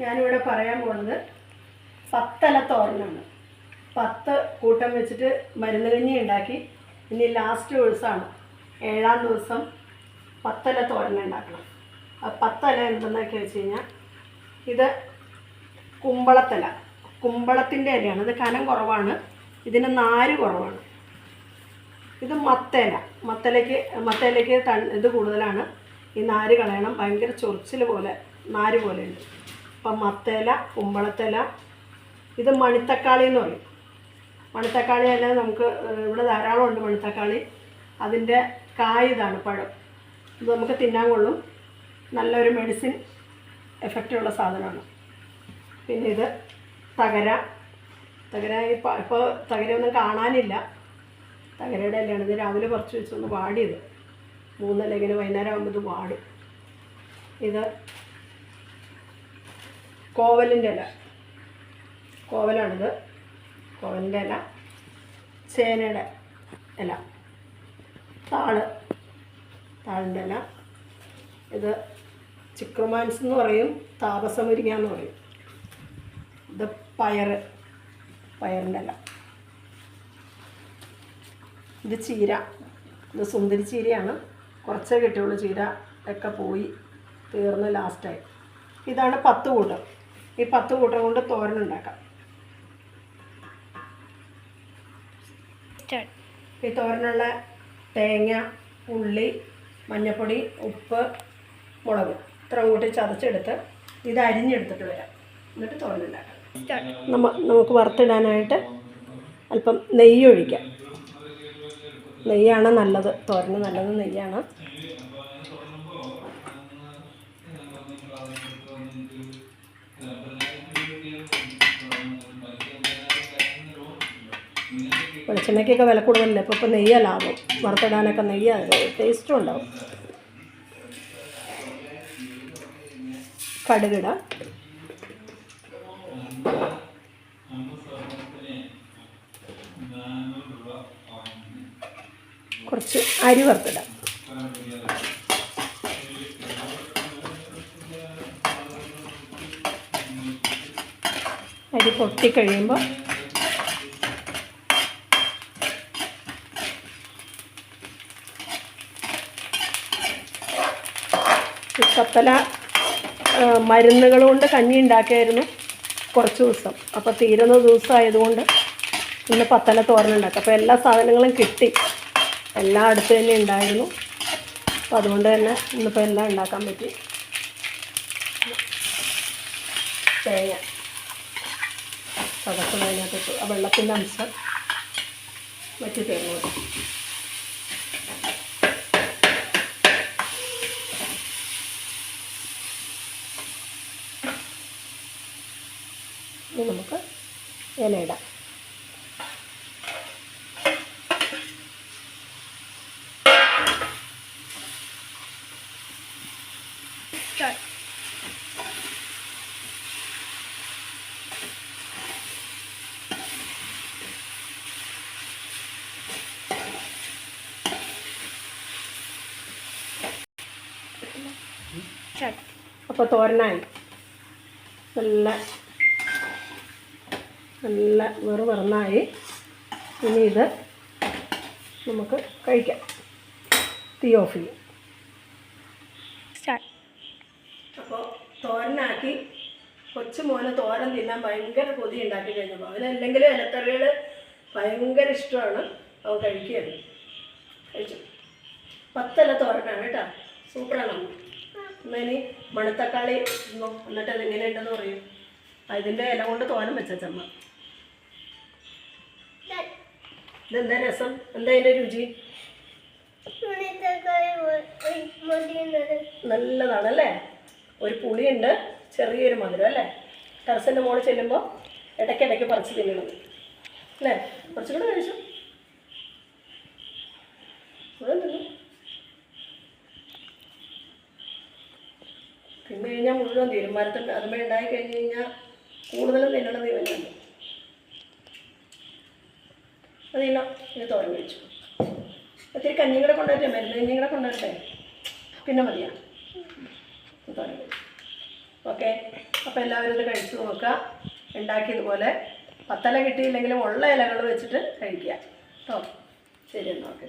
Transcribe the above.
ഞാനിവിടെ പറയാൻ പോകുന്നത് പത്തല തോരനാണ് പത്ത് കൂട്ടം വെച്ചിട്ട് മരുന്ന് കഞ്ഞി ഉണ്ടാക്കി. ഇനി ലാസ്റ്റ് ദിവസമാണ് ഏഴാം ദിവസം പത്തല തോരൻ ഉണ്ടാക്കണം. ആ പത്തല എന്തെന്നൊക്കെ വെച്ച് കഴിഞ്ഞാൽ ഇത് കുമ്പളത്തല. കുമ്പളത്തിന്റെ ഇലയാണ്. ഇത് കനം കുറവാണ്. ഇതിന് നാര് കുറവാണ്. ഇത് മത്തേല. മത്തലയ്ക്ക് മത്തേലയ്ക്ക് ഇത് കൂടുതലാണ്. ഈ നാര് കളയണം. ഭയങ്കര ചൊറിച്ചിൽ പോലെ നാര് പോലെയുണ്ട് അപ്പം മത്തേല കുമ്പളത്തേല ഇത് മണിത്തക്കാളി എന്ന് പറയും. മണിത്തക്കാളി അല്ല നമുക്ക് ഇവിടെ ധാരാളം ഉണ്ട് മണിത്തക്കാളി. അതിന്റെ കായ് ഇതാണ് പഴം. ഇത് നമുക്ക് തിന്നാൻ കൊള്ളും. നല്ലൊരു മെഡിസിൻ എഫക്റ്റുള്ള സാധനമാണ്. പിന്നെ ഇത് തകര. തകര ഇപ്പോൾ ഇപ്പോൾ തകരയൊന്നും കാണാനില്ല. തകരയുടെ ഇലയാണ്. ഇത് രാവിലെ കുറച്ച് വെച്ചൊന്ന് വാടിയത്. മൂന്നല്ല ഇങ്ങനെ വൈകുന്നേരം ആകുമ്പോൾ ഇത് വാടും. ഇത് കോവലിന്റെ ഇല. കോവലാണിത്. കോവലിന്റെ ഇല. ചേനയുടെ ഇല. താൾ. താളിന്റെ ഇല. ഇത് ചിക്രമാൻസ് എന്ന് പറയും താപസമുരിങ്ങ എന്ന് പറയും. ഇത് പയർ പയറിന്റെ ഇല. ഇത് ചീര. ഇത് സുന്ദരി ചീരയാണ്. കുറച്ചേ കിട്ടിയുള്ളൂ ചീര. ഒക്കെ പോയി തീർന്ന് ലാസ്റ്റായി ഇതാണ് പത്ത് കൂട്ടം ഈ പത്ത് കൂട്ടം കൊണ്ട് തോരൻ ഉണ്ടാക്കാം. ഈ തോരനുള്ള തേങ്ങ ഉള്ളി മഞ്ഞപ്പൊടി ഉപ്പ് മുളക് ഇത്രയും കൂട്ടി ചതച്ചെടുത്ത് ഇത് അരിഞ്ഞെടുത്തിട്ട് വരാം. എന്നിട്ട് തോരൻ ഉണ്ടാക്കാം. നമ്മ നമുക്ക് വറുത്തിടാനായിട്ട് അല്പം നെയ്യ് ഒഴിക്കാം നെയ്യാണ് നല്ലത്. തോരന് നല്ലത് നെയ്യാണ്. വെളിച്ചെണ്ണയ്ക്കൊക്കെ വില കൂടുതലല്ലേ? അപ്പോൾ ഇപ്പോൾ നെയ്യാ ലാഭം. വറുത്തിടാനൊക്കെ നെയ്യാ ടേസ്റ്റും ഉണ്ടാവും. കടുകിടാം. കുറച്ച് അരി വറുത്തിടാം. അരി പൊട്ടിക്കഴിയുമ്പോൾ ആ, മരുന്നുകൾ കൊണ്ട് കഞ്ഞി ഉണ്ടാക്കിയായിരുന്നു കുറച്ച് ദിവസം. അപ്പോൾ തീരുന്ന ദിവസമായതുകൊണ്ട് ഇന്ന് പത്തല തോരനുണ്ടാക്കി അപ്പോൾ എല്ലാ സാധനങ്ങളും കിട്ടി. എല്ലാം അടുത്ത് തന്നെ ഉണ്ടായിരുന്നു. അപ്പോൾ അതുകൊണ്ട് തന്നെ ഇന്നിപ്പോൾ എല്ലാം ഉണ്ടാക്കാൻ പറ്റി. തേങ്ങ. ചതക്കുന്ന അതിനകത്ത് ആ വെള്ളത്തിന്റെ അംശം വറ്റി തേങ്ങ ഇനി നമുക്ക് ഇലയിടാം അപ്പോൾ തോരനായി. നല്ല നല്ല വെറു വെറുന്നായി. ഇനി ഇത് നമുക്ക് കഴിക്കാം. തീ ഓഫ് ചെയ്യും. അപ്പോൾ തോരനാക്കി. കൊച്ചു മോനെ തോരൻ തിന്നാൻ ഭയങ്കര കൊതി ഉണ്ടാക്കി കഴിഞ്ഞപ്പോൾ അവനല്ലെങ്കിലും ഇലക്കറികൾ ഭയങ്കര ഇഷ്ടമാണ് അവൻ കഴിക്കുകയാണ് കഴിച്ചു. പത്തല തോരനാണ് കേട്ടോ. സൂപ്പറാണ്. അമ്മ ഇനി മണത്തക്കാളി എന്നിട്ട് അത് എങ്ങനെയുണ്ടെന്ന് പറയും. അതിന്റെ ഇല കൊണ്ട് തോരൻ വെച്ചമ്മ ഇതെന്താ രസം? എന്താ അതിന്റെ രുചി? നല്ലതാണല്ലേ? ഒരു പുളിയുണ്ട് ചെറിയൊരു മധുരം അല്ലേ? ടെറസിന്റെ മുകളിൽ ചെല്ലുമ്പോൾ ഇടയ്ക്ക് പറിച്ച് തിന്നണം. അല്ലേ? കുറച്ചും കൂടെ കഴിച്ചു. ഇവിടെ തിന്നു. കഴിഞ്ഞാൽ മുഴുവൻ തീരും മരത്തിൽ ഉണ്ടായി കഴിഞ്ഞ് കഴിഞ്ഞാൽ കൂടുതലും തിന്നണം ഇവനാണ് അതില്ല ഇത് തോരൻ വെച്ചു. ഒത്തിരി കഞ്ഞിയും കൊണ്ടുവരട്ടെ മരുന്ന് കഞ്ഞിയും കൊണ്ടുവരട്ടെ? പിന്നെ മതിയാ. തോരൻ ഓക്കെ. അപ്പോൾ എല്ലാവരും ഇത് കഴിച്ചു നോക്കുക. ഉണ്ടാക്കിയതുപോലെ പത്തല കിട്ടിയില്ലെങ്കിലും ഉള്ള ഇലകൾ വെച്ചിട്ട് കഴിക്കുക. കേട്ടോ ശരി എന്നാൽ ഓക്കെ.